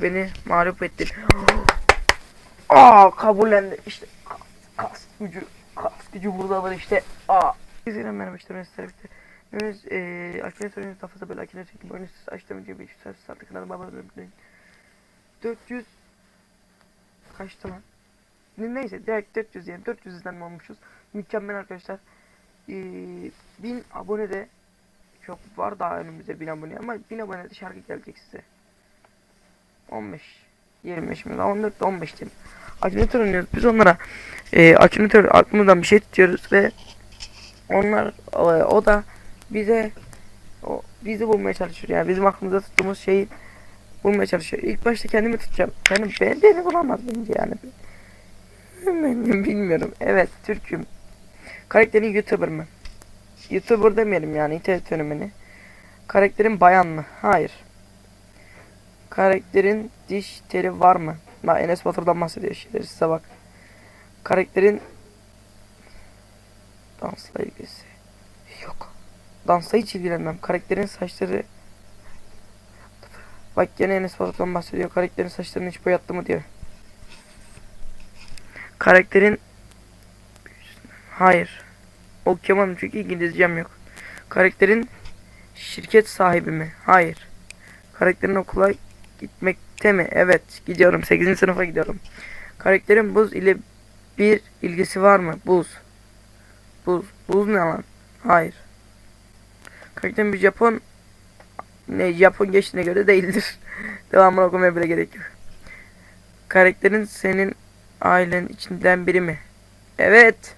Beni mağlup ettin. Aa kabullendi. İşte kas, gücü. Kas gücü burada var işte. Aa. İzleyen merhaba işte sizlerle birlikte. Henüz eee Akine sorunuz fazla böyle Akine çekim siz açtım önce bir saat saatlik kanalı baba 400 kaçtı lan? Ne- Neyse direkt 400 yani 400 izlenme olmuşuz. Mükemmel arkadaşlar. Ee, 1000 abone de çok var daha önümüzde 1000 abone ama 1000 abone de şarkı gelecek size. 15 25 mi? 14 de 15 diyelim. Akünatör oynuyoruz. Biz onlara e, akünatör aklımızdan bir şey tutuyoruz ve onlar o, o da bize o bizi bulmaya çalışıyor. Yani bizim aklımızda tuttuğumuz şeyi bulmaya çalışıyor. İlk başta kendimi tutacağım. Kendim ben, beni bulamaz bence yani. Bilmiyorum. Evet, Türk'üm. Karakterin YouTuber mı? YouTuber demeyelim yani internet fenomeni. Karakterin bayan mı? Hayır. Karakterin diş teli var mı? Bak Enes Batur'dan bahsediyor şeyleri size bak. Karakterin dansla ilgisi yok. Dansla hiç ilgilenmem. Karakterin saçları Bak gene Enes Batur'dan bahsediyor. Karakterin saçlarını hiç boyattı mı diyor. Karakterin Hayır. Okuyamam çünkü İngilizcem yok. Karakterin şirket sahibi mi? Hayır. Karakterin okula gitmekte mi? Evet. Gidiyorum. 8. sınıfa gidiyorum. Karakterin buz ile bir ilgisi var mı? Buz. Buz. Buz ne lan? Hayır. Karakterin bir Japon ne Japon geçtiğine göre değildir. Devamını okumaya bile gerek yok. Karakterin senin ailenin içinden biri mi? Evet.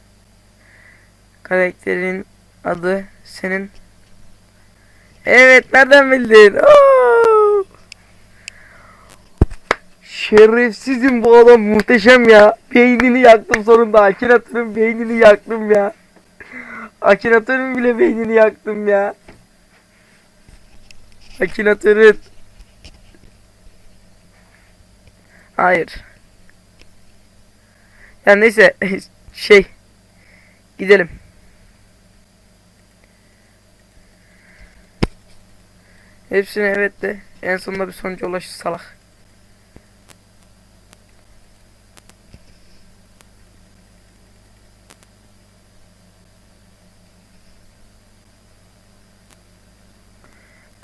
Karakterin adı senin. Evet nereden bildin? Oo! Şerefsizim bu adam muhteşem ya. Beynini yaktım sonunda. Akinator'un beynini yaktım ya. Akinator'un bile beynini yaktım ya. Akinator'un. Hayır. Ya neyse şey gidelim. Hepsine evet de en sonunda bir sonuca ulaşır salak.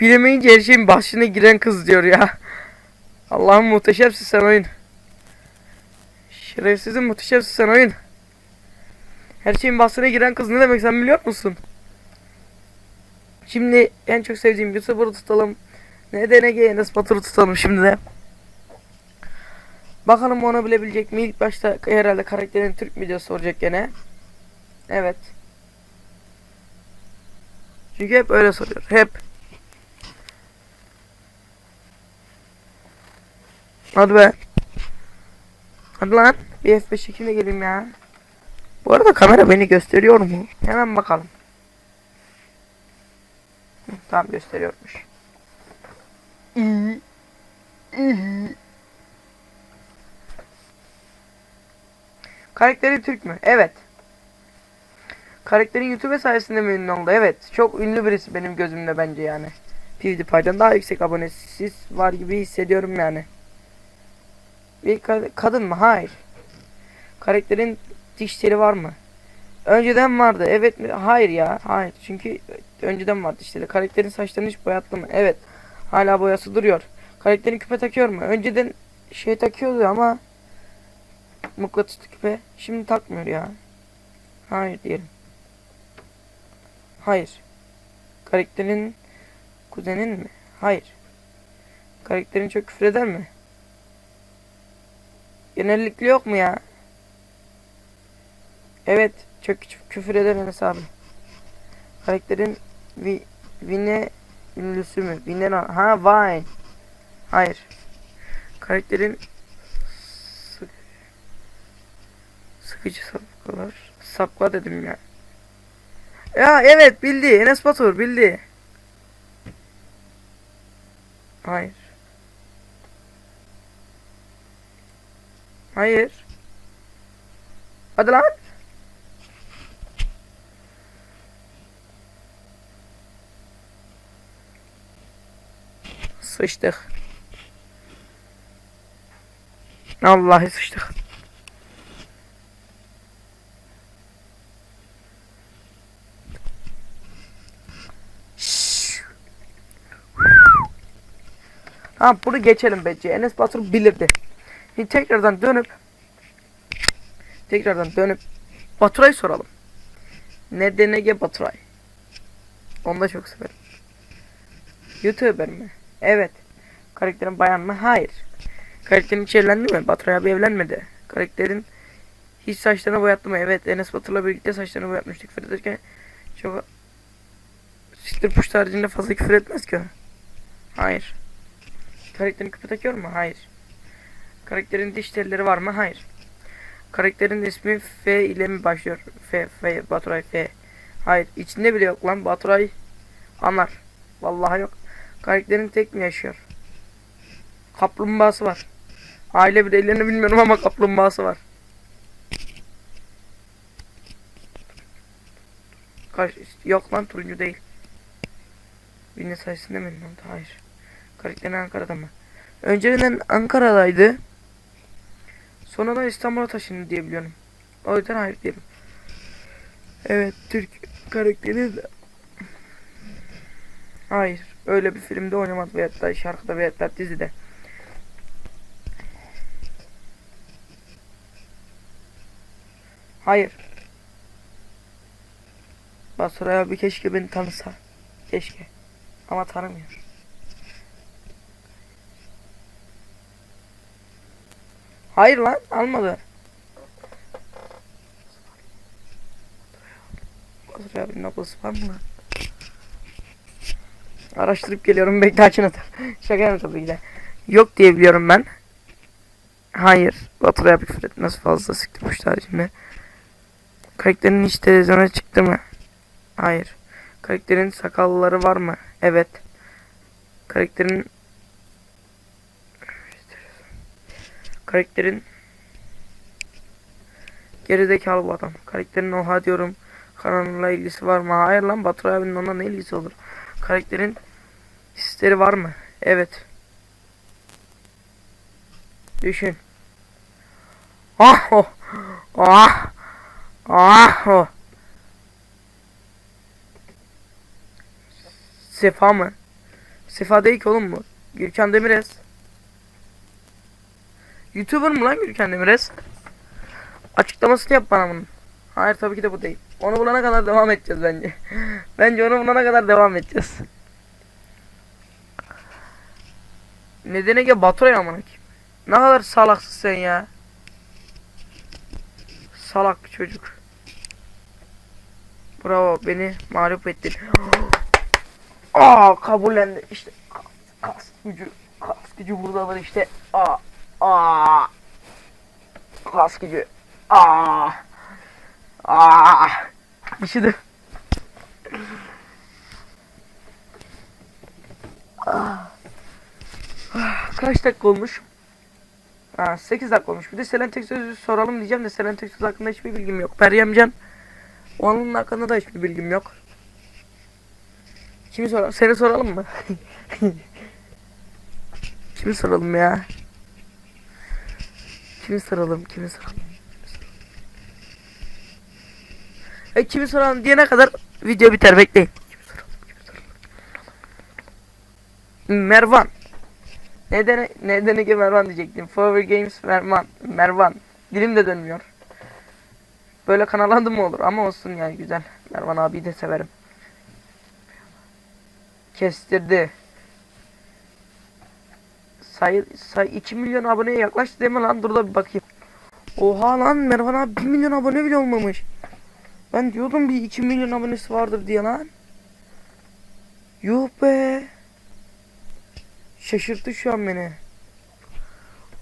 Bilemeyince her şeyin başına giren kız diyor ya. Allah'ım muhteşemsin sen oyun. Şerefsizim muhteşemsin sen oyun. Her şeyin bahsine giren kız ne demek sen biliyor musun? Şimdi en çok sevdiğim YouTuber'ı tutalım. NDNG Enes Batur'u tutalım şimdi de. Bakalım onu bilebilecek mi? İlk başta herhalde karakterin Türk videosu soracak gene. Evet. Çünkü hep öyle soruyor. Hep. Hadi be. Hadi lan. Bir F5 çekimle geleyim ya. Bu arada kamera beni gösteriyor mu? Hemen bakalım. Hı, Tamam gösteriyormuş. İyi. İyi. Karakteri Türk mü? Evet. Karakterin YouTube sayesinde mi ünlü oldu? Evet. Çok ünlü birisi benim gözümde bence yani. PewDiePie'den daha yüksek abonesiz var gibi hissediyorum yani. Bir ka- kadın mı? Hayır. Karakterin dişleri var mı? Önceden vardı. Evet mi? Hayır ya. Hayır. Çünkü önceden vardı dişleri. Karakterin saçlarını hiç boyattı mı? Evet. Hala boyası duruyor. Karakterin küpe takıyor mu? Önceden şey takıyordu ama mıknatıslı küpe. Şimdi takmıyor ya. Hayır diyelim. Hayır. Karakterin kuzenin mi? Hayır. Karakterin çok küfür eder mi? Genellikle yok mu ya? Evet, çok küçük küfür eder Enes abi. Karakterin vi, Vine ünlüsü mü? Vine ha Vine. Hayır. Karakterin sık, sıkıcı sapkalar. Sapla dedim ya. Ya evet bildi. Enes Batur bildi. Hayır. Hayır. Hadi lan. Sıçtık. Vallahi sıçtık. Ha bunu geçelim bence. Enes Batur bilirdi. Şimdi tekrardan dönüp tekrardan dönüp Baturay'ı soralım. Ne denege Baturay? Onu da çok severim. YouTuber mi? Evet. Karakterin bayan mı? Hayır. Karakterin hiç evlendi mi? Baturay abi evlenmedi. Karakterin hiç saçlarını boyattı mı? Evet. Enes Batur'la birlikte saçlarını boyatmıştık. Küfür ederken çok Siktir puş haricinde fazla küfür etmez ki. Hayır. Karakterin küpe takıyor mu? Hayır. Karakterin diş telleri var mı? Hayır. Karakterin ismi F ile mi başlıyor? F, F, Baturay F. Hayır. İçinde bile yok lan. Baturay anlar. Vallahi yok. Karakterin tek mi yaşıyor? Kaplumbağası var. Aile bireylerini bilmiyorum ama kaplumbağası var. Kaç, yok lan turuncu değil. Birinin sayesinde mi? Hayır. Karakterin Ankara'da mı? Önceden Ankara'daydı. Sonradan İstanbul'a taşındı diye biliyorum. O yüzden hayır diyelim. Evet Türk karakteri de... Hayır. Öyle bir filmde oynamadı veyahut da şarkıda veyahut da dizide. Hayır. Basuray abi keşke beni tanısa. Keşke. Ama tanımıyor. Hayır lan almadı. Basuray abinin ablası var mı? Araştırıp geliyorum bekle açın atar. Şaka yapıyorum tabii ki. Yok diye biliyorum ben. Hayır. Baturay abi küfür etmez fazla sıktı puş haricinde. Karakterin hiç televizyona çıktı mı? Hayır. Karakterin sakalları var mı? Evet. Karakterin Karakterin Gerizekalı bu adam. Karakterin oha diyorum. Kanalıyla ilgisi var mı? Hayır lan Batur abinin onunla ne ilgisi olur? Karakterin hisleri var mı? Evet. Düşün. Ah oh. Ah. Ah oh. Sefa mı? Sefa değil ki oğlum bu. Gürkan Demirez. Youtuber mı lan Gürkan Demirez? Açıklamasını yap bana bunun. Hayır tabii ki de bu değil. Onu bulana kadar devam edeceğiz bence. bence onu bulana kadar devam edeceğiz. Nedeni ki Batura'ya amına koyayım. Ne kadar salaksın sen ya. Salak bir çocuk. Bravo beni mağlup ettin. Aa kabullendi işte kas, gücü kas gücü buradadır işte. Aa aa kas gücü. Aa aa işidir. Ah. Ah, Kaç dakika olmuş? Ha, 8 dakika olmuş. Bir de Selen Teksöz'ü soralım diyeceğim de Selen Teksöz hakkında hiçbir bilgim yok. Meryemcan onun hakkında da hiçbir bilgim yok. Kimi soralım? Seni soralım mı? Kimi soralım ya? Kimi soralım? Kimi soralım? E kimi soralım diyene kadar video biter bekleyin. Kimi soralım? Kimi soralım? Mervan. Neden neden Mervan diyecektim. Forever Games Mervan. Mervan. Dilim de dönmüyor. Böyle kanal adı mı olur? Ama olsun yani güzel. Mervan abiyi de severim. Kestirdi. Say, say 2 milyon aboneye yaklaştı değil mi lan? Dur da bir bakayım. Oha lan Mervan abi 1 milyon abone bile olmamış. Ben diyordum bir 2 milyon abonesi vardır diye lan. Yuh be. Şaşırttı şu an beni.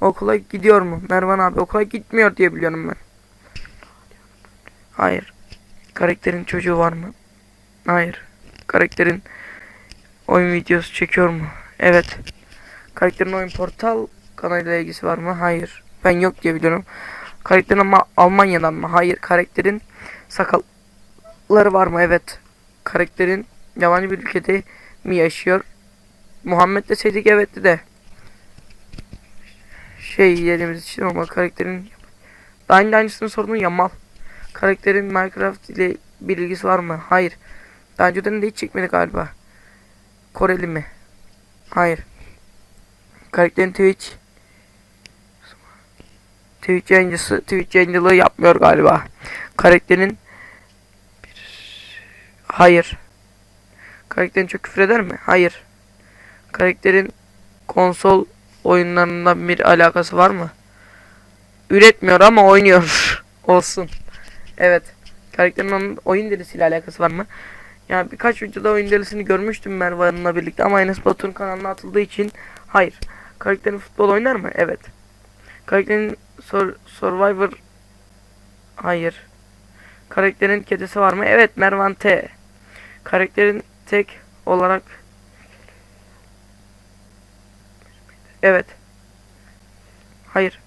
Okula gidiyor mu? Mervan abi okula gitmiyor diye biliyorum ben. Hayır. Karakterin çocuğu var mı? Hayır. Karakterin oyun videosu çekiyor mu? Evet. Karakterin oyun portal kanalıyla ilgisi var mı? Hayır. Ben yok diye biliyorum. Karakterin ama Almanya'dan mı? Hayır. Karakterin sakalları var mı? Evet. Karakterin yabancı bir ülkede mi yaşıyor? Muhammed deseydik evetti de. şey yerimiz için ama karakterin daha önce aynısını sordun ya mal. Karakterin Minecraft ile bir ilgisi var mı? Hayır. Daha önceden de hiç çekmedi galiba. Koreli mi? Hayır. Karakterin Twitch Twitch yayıncısı Twitch yayıncılığı yapmıyor galiba. Karakterin Hayır. Karakterin çok küfür eder mi? Hayır. Karakterin konsol oyunlarından bir alakası var mı? Üretmiyor ama oynuyor. Olsun. Evet. Karakterin onun oyun delisiyle alakası var mı? Yani birkaç videoda oyun delisini görmüştüm Merve birlikte ama Enes Batur'un kanalına atıldığı için hayır. Karakterin futbol oynar mı? Evet. Karakterin Sur- Survivor hayır. Karakterin kedisi var mı? Evet Mervan T. Karakterin tek olarak Evet. Hayır.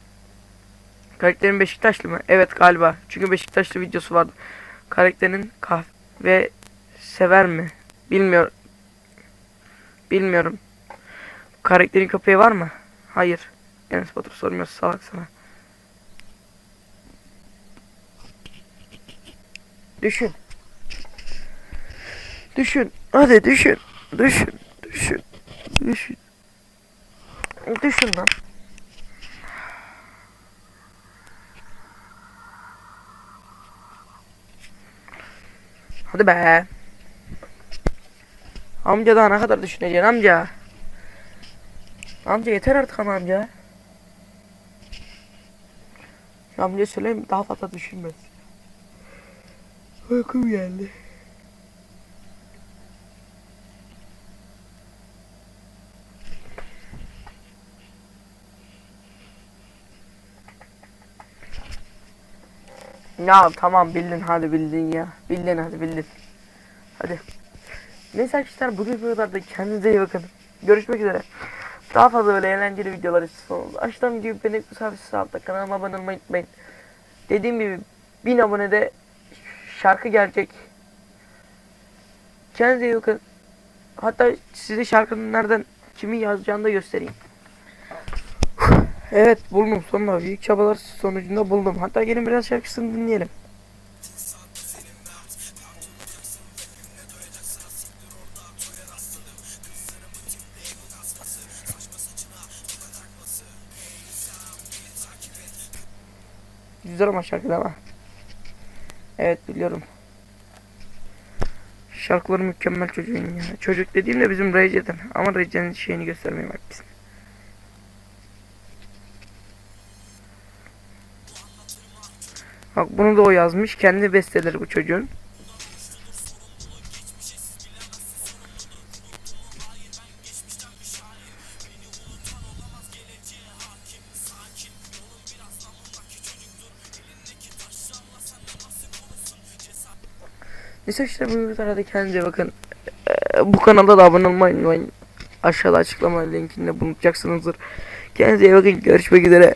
Karakterin Beşiktaşlı mı? Evet galiba. Çünkü Beşiktaşlı videosu vardı. Karakterin kahve sever mi? Bilmiyorum. Bilmiyorum. Karakterin köpeği var mı? Hayır. Enes Batur sormuyor salak sana. Düşün. Düşün. Hadi düşün. Düşün. Düşün. Düşün. Düşün lan. Hadi be. Amca daha ne kadar düşüneceksin amca? Amca yeter artık ama amca. Amca söyleyeyim daha fazla düşünmez. Uykum geldi. Ya tamam bildin hadi bildin ya. Bildin hadi bildin. Hadi. Neyse arkadaşlar bugün bu kadar da kendinize iyi bakın. Görüşmek üzere. Daha fazla böyle eğlenceli videolar istiyorsanız aşağıdan videoyu beğenip servisi altta kanalıma abone olmayı unutmayın. Dediğim gibi 1000 abonede şarkı gelecek. Kendinize iyi bakın. Hatta size şarkının nereden kimi yazacağını da göstereyim. Evet buldum sonunda büyük çabalar sonucunda buldum. Hatta gelin biraz şarkısını dinleyelim. Güzel ama şarkı ama. Evet biliyorum. Şarkıları mükemmel çocuğun ya. Çocuk dediğimde bizim Rece'den. Ama Rece'nin şeyini göstermeye bak bizim. Bak bunu da o yazmış. Kendi besteleri bu çocuğun. Neyse işte bu videoda kendinize bakın. Ee, bu kanalda da abone olmayı. Aşağıda açıklama linkinde bulacaksınızdır. Kendinize iyi bakın. Görüşmek üzere.